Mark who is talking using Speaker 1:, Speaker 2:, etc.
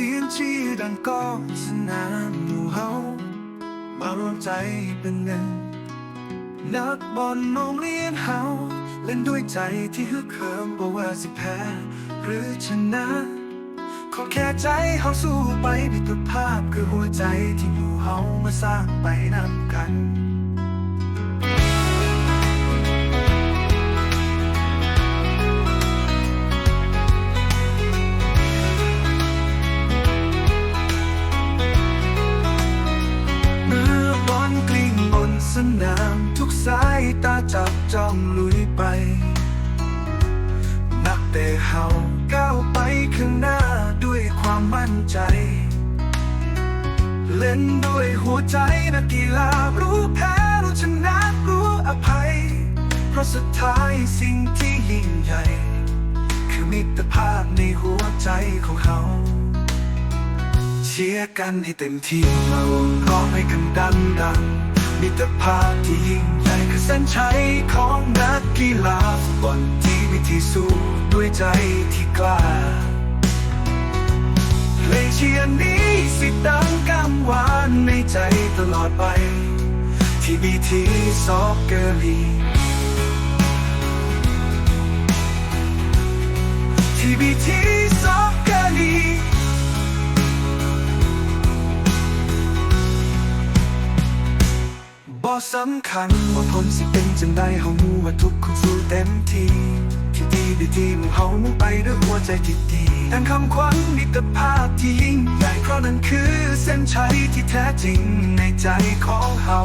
Speaker 1: สียงชีดังก้องสนามหมู่เฮามารวมใจเป็นหนึ่งนักบอลโรงเรียนเฮาเล่นด้วยใจที่ฮึกเหิมบ่ว่าสิแพ้หรือชนะ ขอแค่ใจเฮาสู้ไปมิตรภาพคือหัวใจที่หมู่เฮามาสร้างไปนำกัน ทุกสายตาจับจ้องลุยไป นักเตะเฮาก้าวไปข้างหน้าด้วยความมั่นใจ เล่นด้วยหัวใจนักกีฬารู้แพ้รู้ชนะรู้อภัย เพราะสุดท้ายสิ่งที่ยิ่งใหญ่ คือมิตรภาพในหัวใจของเขาเชียร์กันให้เต็มที่ร้องให้กันดังดัง มิตรภาพที่ยิ่งใหญ่คือเส้นชัยของนักกีฬาฟุตบอลที่มีที่สู้ด้วยใจที่กล้าเพลงเชียร์นี้สิดังกำวานในใจตลอดไป ที่บีทีซอกเกอร์ลี สำคัญว่าผลสิเป็นจังไดเฮามูว่าทุกคนสู้เต็มที่ที่ดีดีที่มึงเฮามุ่งไปด้วยหัวใจที่ดีดังคำขวัญมิตรภาพที่ยิ่งใหญ่เพราะนั่นคือเส้นชัยที่แท้จริงในใจของเฮา